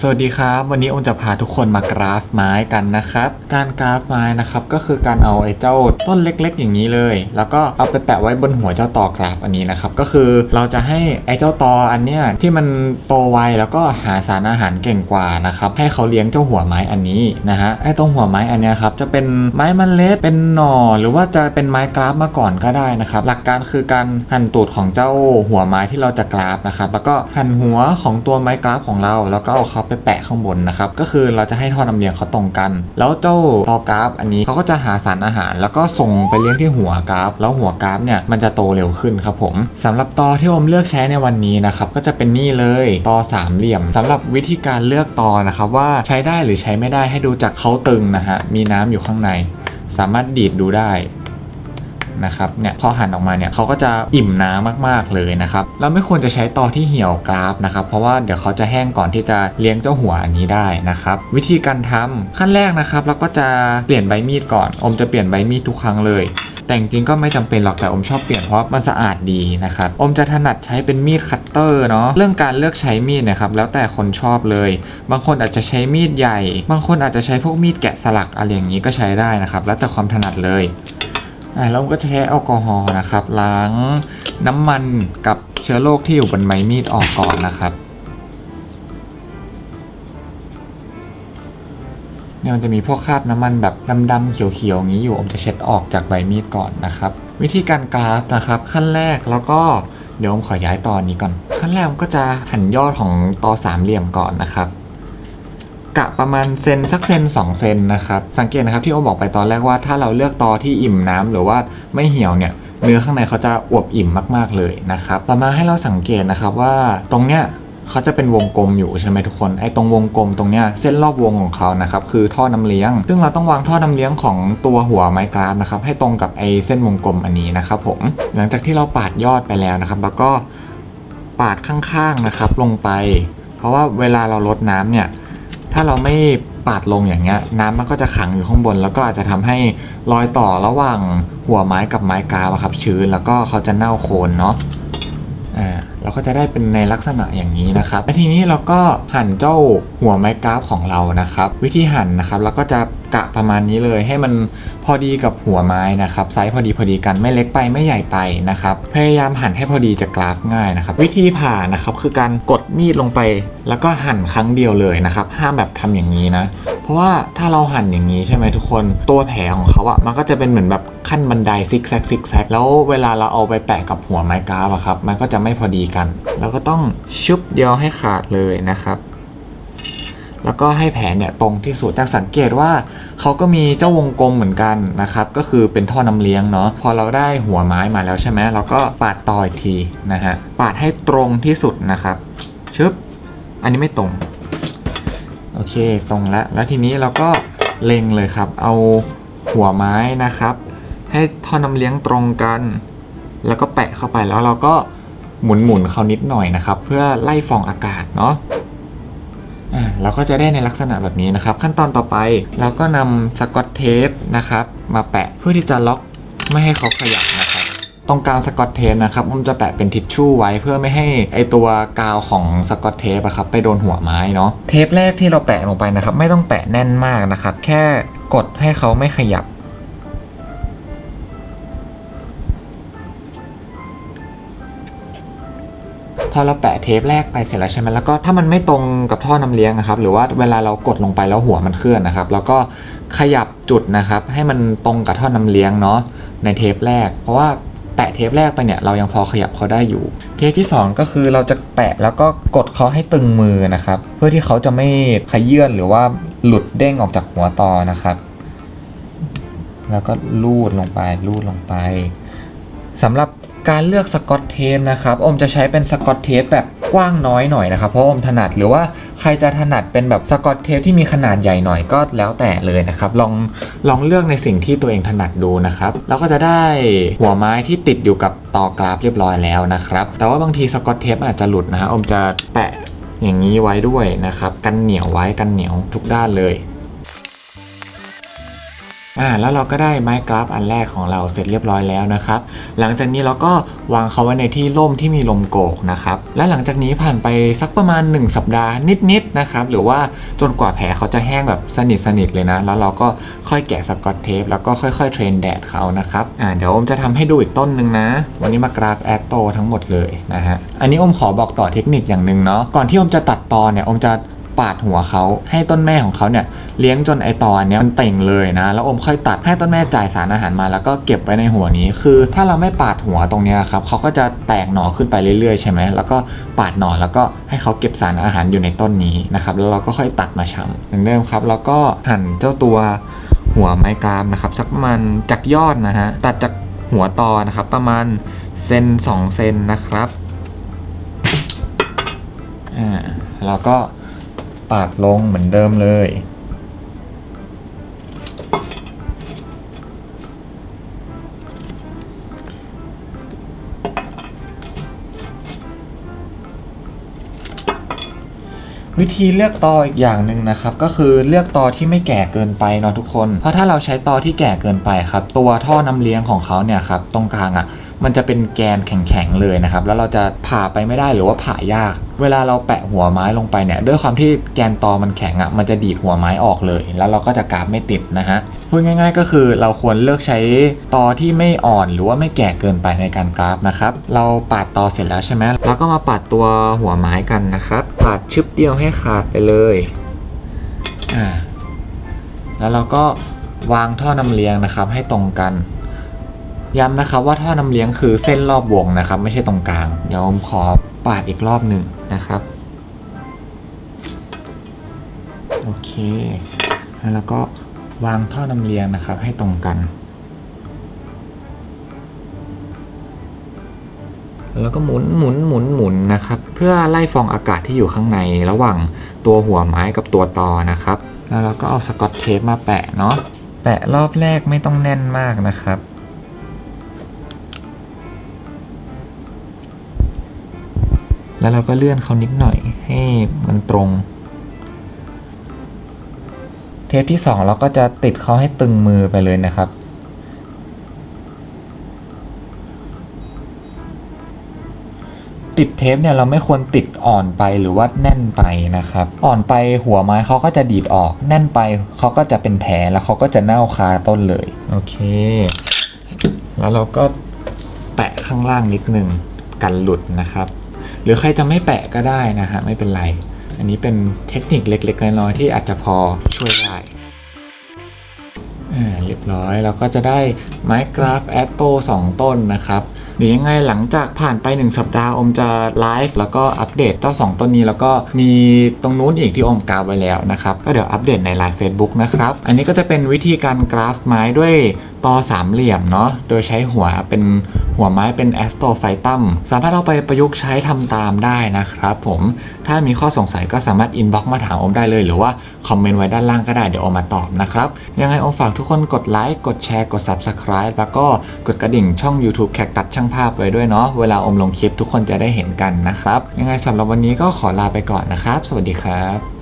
สวัสดีครับ วันนี้โอมจะพาทุกคนมากราฟไม้กันนะครับ การกราฟไม้นะครับก็คือการเอาไอ้เจ้าต้นเล็ก ๆ อย่างนี้เลย แล้วก็เอาไปแปะไว้บนหัวเจ้าตอกราฟอันนี้นะครับก็คือเราจะให้ไอ้เจ้าตออันเนี้ยที่มันโตไวแล้วก็หาสารอาหารเก่งกว่านะครับให้เขาเลี้ยงเจ้าหัวไม้อันนี้นะฮะไอ้ตรงหัวไม้อันเนี้ยครับจะเป็นไม้มันเล็ดเป็นหน่อ หรือว่าจะเป็นไม้กราฟมาก่อนก็ได้นะครับหลักการคือการหั่นตูดของเจ้าหัวไม้ที่เราจะกราฟนะครับแล้วก็หั่นหัวของตัวไม้กราฟของเราแล้วก็เอาเขาไปแปะข้างบนนะครับ ก็คือเราจะให้ท่อนำเลี้ยงเขาตรงกัน แล้วเจ้าตอกราฟ อันนี้เขาก็จะหาสารอาหาร แล้วก็ส่งไปเลี้ยงที่หัวกราฟ แล้วหัวกราฟเนี่ยมันจะโตเร็วขึ้นครับผมสำหรับตอที่ผมเลือกใช้ในวันนี้นะครับก็จะเป็นนี่เลยตอสามเหลี่ยมสำหรับวิธีการเลือกตอนะครับว่าใช้ได้หรือใช้ไม่ได้ให้ดูจากเขาตึงนะฮะมีน้ำอยู่ข้างใน สามารถดีดดูได้ นะครับเนี่ยพอหั่นออกมาเนี่ยเขาก็จะอิ่มน้ำมากๆเลยนะครับเราไม่ควรจะใช้ตอที่เหี่ยวกราฟนะครับเพราะว่าเดี๋ยวเขาจะแห้งก่อนที่จะเลี้ยงเจ้าหัวอันนี้ได้นะครับวิธีการทำขั้นแรกนะครับเราก็จะเปลี่ยนใบมีดก่อน อมจะเปลี่ยนใบมีดทุกครั้งเลยแต่จริงก็ไม่จำเป็นหรอกแต่อมชอบเปลี่ยนเพราะมันสะอาดดีนะครับอมจะถนัดใช้เป็นมีดคัตเตอร์เนาะเรื่องการเลือกใช้มีดนะครับแล้วแต่คนชอบเลย บางคนอาจจะใช้มีดใหญ่ บางคนอาจจะใช้พวกมีดแกะสลักอะไรอย่างนี้ก็ใช้ได้นะครับ แล้วแต่ความถนัดเลย อ่าแล้วก็จะใช้แอลกอฮอล์นะครับ ล้างน้ำมันกับเชื้อโรคที่อยู่บนไม้มีดออกก่อนนะครับเนี่ยมันจะมีพวกคราบน้ำมันแบบดำๆเขียวๆอย่างนี้อยู่อมจะเช็ดออกจากใบมีดก่อนนะครับ วิธีการกราฟนะครับ ขั้นแรกแล้วก็เดี๋ยวผมขอย้ายตอนนี้ก่อน ขั้นแรกผมก็จะหั่นยอดของตอสามเหลี่ยมก่อนนะครับ กะประมาณเซนสักเซน2เซนนะครับ สังเกตนะครับที่โอบอกไปตอนแรกว่าถ้าเราเลือกตอที่อิ่มน้ำหรือว่าไม่เหี่ยวเนี่ยเนื้อข้างในเขาจะอวบอิ่มมากๆเลยนะครับ ต่อมาให้เราสังเกตนะครับว่าตรงเนี้ยเขาจะเป็นวงกลมอยู่ใช่ไหมทุกคน ไอ้ตรงวงกลมตรงเนี้ยเส้นรอบวงของเขานะครับคือท่อน้ำเลี้ยง ซึ่งเราต้องวางท่อน้ำเลี้ยงของตัวหัวไม้กราฟนะครับให้ตรงกับไอ้เส้นวงกลมอันนี้นะครับผม หลังจากที่เราปาดยอดไปแล้วนะครับ แล้วก็ปาดข้างๆนะครับลงไป เพราะว่าเวลาเราลดน้ำเนี่ย ถ้าเราไม่ปาดลงอย่างเงี้ย น้ำมันก็จะขังอยู่ข้างบน แล้วก็อาจจะทำให้รอยต่อระหว่างหัวไม้กับไม้กาบอครับ ชื้นแล้วก็เขาจะเน่าโคนเนาะอ่าเราก็จะได้เป็นในลักษณะอย่างนี้นะครับและทีนี้เราก็หั่นเจ้าหัวไม้กราฟของเรานะครับ วิธีหั่นนะครับเราก็จะกะประมาณนี้เลย ให้มันพอดีกับหัวไม้นะครับไซส์พอดีพอดีกันไม่เล็กไปไม่ใหญ่ไปนะครับพยายามหั่นให้พอดีจะกราฟง่ายนะครับ วิธีผ่านะครับคือการกดมีดลงไป แล้วก็หั่นครั้งเดียวเลยนะครับห้ามแบบทำอย่างนี้นะ เพราะว่าถ้าเราหั่นอย่างนี้ใช่ไหมทุกคนตัวแผลของเขาอะมันก็จะเป็นเหมือนแบบขั้นบันไดซิกแซกซิกแซกแล้วเวลาเราเอาไปแปะกับหัวไม้กราฟอะครับมันก็จะไม่พอดีกัน แล้วก็ต้องชุบเดียวให้ขาดเลยนะครับ แล้วก็ให้แผลเนี่ยตรงที่สุดจากสังเกตว่าเขาก็มีเจ้าวงกลมเหมือนกันนะครับก็คือเป็นท่อน้ำเลี้ยงเนาะพอเราได้หัวไม้มาแล้วใช่ไหมเราก็ปาดต่ออีกทีนะฮะปาดให้ตรงที่สุดนะครับชึบอันนี้ไม่ตรงโอเคตรงแล้วแล้วทีนี้เราก็เล็งเลยครับ เอาหัวไม้นะครับ ให้ท่อน้ำเลี้ยงตรงกัน แล้วก็แปะเข้าไปแล้วเราก็หมุนๆเขานิดหน่อยนะครับ เพื่อไล่ฟองอากาศเนาะ อ่าเราก็จะได้ในลักษณะแบบนี้นะครับ ขั้นตอนต่อไปเราก็นำสกอตเทปนะครับมาแปะเพื่อที่จะล็อกไม่ให้เขาขยับนะครับตรงกลางสกอตเทปนะครับผมจะแปะเป็นทิชชู่ไว้เพื่อไม่ให้ไอตัวกาวของสกอตเทปอะครับไปโดนหัวไม้เนาะเทปแรกที่เราแปะลงไปนะครับ ไม่ต้องแปะแน่นมากนะครับ แค่กดให้เขาไม่ขยับ อเราแปะเทปแรกไปเสร็จแล้วใช่ไหมแล้วก็ถ้ามันไม่ตรงกับท่อน้ำเลี้ยงนะครับหรือว่าเวลาเรากดลงไปแล้วหัวมันเคลื่อนนะครับแล้วก็ขยับจุดนะครับ ให้มันตรงกับท่อน้ำเลี้ยงเนาะในเทปแรก เพราะว่าแปะเทปแรกไปเนี่ยเรายังพอขยับเขาได้อยู่ เทปที่สองก็คือเราจะแปะแล้วก็กดเขาให้ตึงมือนะครับ เพื่อที่เขาจะไม่ขยื่นหรือว่าหลุดเด้งออกจากหัวตอนะครับ แล้วก็ลูดลงไปลูดลงไปสำหรับ การเลือกสกอตเทปนะครับอมจะใช้เป็นสกอตเทปแบบกว้างน้อยหน่อยนะครับเพราะอมถนัดหรือว่าใครจะถนัดเป็นแบบสกอตเทปที่มีขนาดใหญ่หน่อยก็แล้วแต่เลยนะครับ ลองลองเลือกในสิ่งที่ตัวเองถนัดดูนะครับแล้วก็จะได้หัวไม้ที่ติดอยู่กับตอกราฟเรียบร้อยแล้วนะครับ แต่ว่าบางทีสกอตเทปอาจจะหลุดนะฮะอมจะแปะอย่างนี้ไว้ด้วยนะครับ กันเหนียวไว้กันเหนียวทุกด้านเลย อ่าแล้วเราก็ได้ไม้กราฟอันแรกของเราเสร็จเรียบร้อยแล้วนะครับ หลังจากนี้เราก็วางเขาไว้ในที่ร่มที่มีลมโกกนะครับ และหลังจากนี้ผ่านไปสักประมาณ 1 สัปดาห์นิดๆนะครับ หรือว่าจนกว่าแผลเขาจะแห้งแบบสนิทสนิทเลยนะ แล้วเราก็ค่อยแกะสกอตเทปแล้วก็ค่อยๆเทรนแดดเขานะครับอ่าเดี๋ยวอมจะทำให้ดูอีกต้นหนึ่งนะ วันนี้มากราฟแอดโตทั้งหมดเลยนะฮะ อันนี้อมขอบอกต่อเทคนิคอย่างหนึ่งเนาะ ก่อนที่อมจะตัดตอนเนี่ยอมจะ ปาดหัวเขาให้ต้นแม่ของเขาเนี่ยเลี้ยงจนไอตอนเนี้ยมันเต่งเลยนะ แล้วอมค่อยตัดให้ต้นแม่จ่ายสารอาหารมา แล้วก็เก็บไว้ในหัวนี้ คือถ้าเราไม่ปาดหัวตรงเนี้ยครับเขาก็จะแตกหน่อขึ้นไปเรื่อยๆใช่ไหมแล้วก็ปาดหน่อแล้วก็ให้เขาเก็บสารอาหารอยู่ในต้นนี้นะครับแล้วเราก็ค่อยตัดมาชำอย่างเดิมครับ แล้วก็หั่นเจ้าตัวหัวไม้กรามนะครับสักประมาณจากยอดนะฮะตัดจากหัวตอนะครับประมาณเซนสองเซนนะครับอ่าแล้วก็ ปาดลงเหมือนเดิมเลย วิธีเลือกตออีกอย่างหนึ่งนะครับ ก็คือเลือกตอที่ไม่แก่เกินไปเนาะทุกคน เพราะถ้าเราใช้ตอที่แก่เกินไปครับ ตัวท่อน้ำเลี้ยงของเขาเนี่ยครับตรงกลางอะ่ะมันจะเป็นแกนแข็งๆเลยนะครับ แล้วเราจะผ่าไปไม่ได้หรือว่าผ่ายาก เวลาเราแปะหัวไม้ลงไปเนี่ย ด้วยความที่แกนตอมันแข็งอะ่ะ มันจะดีดหัวไม้ออกเลย แล้วเราก็จะกราฟไม่ติดนะฮะ พูดง่าย ๆ ก็คือเราควรเลือกใช้ตอที่ไม่อ่อนหรือว่าไม่แก่เกินไปในการกราฟนะครับ เราปาดตอเสร็จแล้วใช่ไหมแล้วก็มาปาดตัวหัวไม้กันนะครับ ปาดชึบเดียวให้ขาดไปเลย อ่า แล้วเราก็วางท่อนำเลี้ยงนะครับให้ตรงกัน ย้ำนะครับว่าท่อน้ำเลี้ยงคือเส้นรอบวงนะครับ ไม่ใช่ตรงกลาง เดี๋ยวผมขอปาดอีกรอบหนึ่งนะครับ โอเค แล้วก็วางท่อน้ำเลี้ยงนะครับ ให้ตรงกัน แล้วก็หมุนหมุนหมุนหมุนนะครับ เพื่อไล่ฟองอากาศที่อยู่ข้างในระหว่างตัวหัวไม้กับตัวตอนะครับ แล้วเราก็เอาสกอตเทปมาแปะเนาะแปะรอบแรกไม่ต้องแน่นมากนะครับ แล้วเราก็เลื่อนเขานิดหน่อยให้มันตรง เทปที่สองเราก็จะติดเขาให้ตึงมือไปเลยนะครับติดเทปเนี่ยเราไม่ควรติดอ่อนไปหรือว่าแน่นไปนะครับ อ่อนไปหัวไม้เขาก็จะดีดออก แน่นไปเขาก็จะเป็นแผลแล้วเขาก็จะเน่าคาต้นเลย โอเค แล้วเราก็แปะข้างล่างนิดนึงกันหลุดนะครับ หรือใครจะไม่แปะก็ได้นะฮะไม่เป็นไร อันนี้เป็นเทคนิคเล็ก ๆ น้อยๆที่อาจจะพอช่วยได้อ่าเรียบร้อยเราก็จะได้ไม้กราฟแอตโต2ต้นนะครับ เดี๋ยวยังไงหลังจากผ่านไป 1 สัปดาห์อมจะไลฟ์แล้วก็อัปเดตเจ้า2ต้นนี้แล้วก็มีตรงนู้นอีกที่อมกราฟไว้แล้วนะครับ ก็เดี๋ยวอัปเดตในไลฟ์ Facebook นะครับ อันนี้ก็จะเป็นวิธีการกราฟไม้ด้วยตอสามเหลี่ยมเนาะโดยใช้หัวเป็นหัวไม้เป็นแอสโตไฟตัมสามารถเอาไปประยุกต์ใช้ทำตามได้นะครับผมถ้ามีข้อสงสัยก็สามารถอินบ็อกมาถามอมได้เลย หรือว่าคอมเมนต์ไว้ด้านล่างก็ได้เดี๋ยวอมมาตอบนะครับยังไงอมฝากทุกคนกดไลค์กดแชร์กด Subscribe แล้วก็กดกระดิ่งช่อง YouTube แขกตัดช่างภาพไว้ด้วยเนาะเวลาอมลงคลิปทุกคนจะได้เห็นกันนะครับ ยังไงสำหรับวันนี้ก็ขอลาไปก่อนนะครับ สวัสดีครับ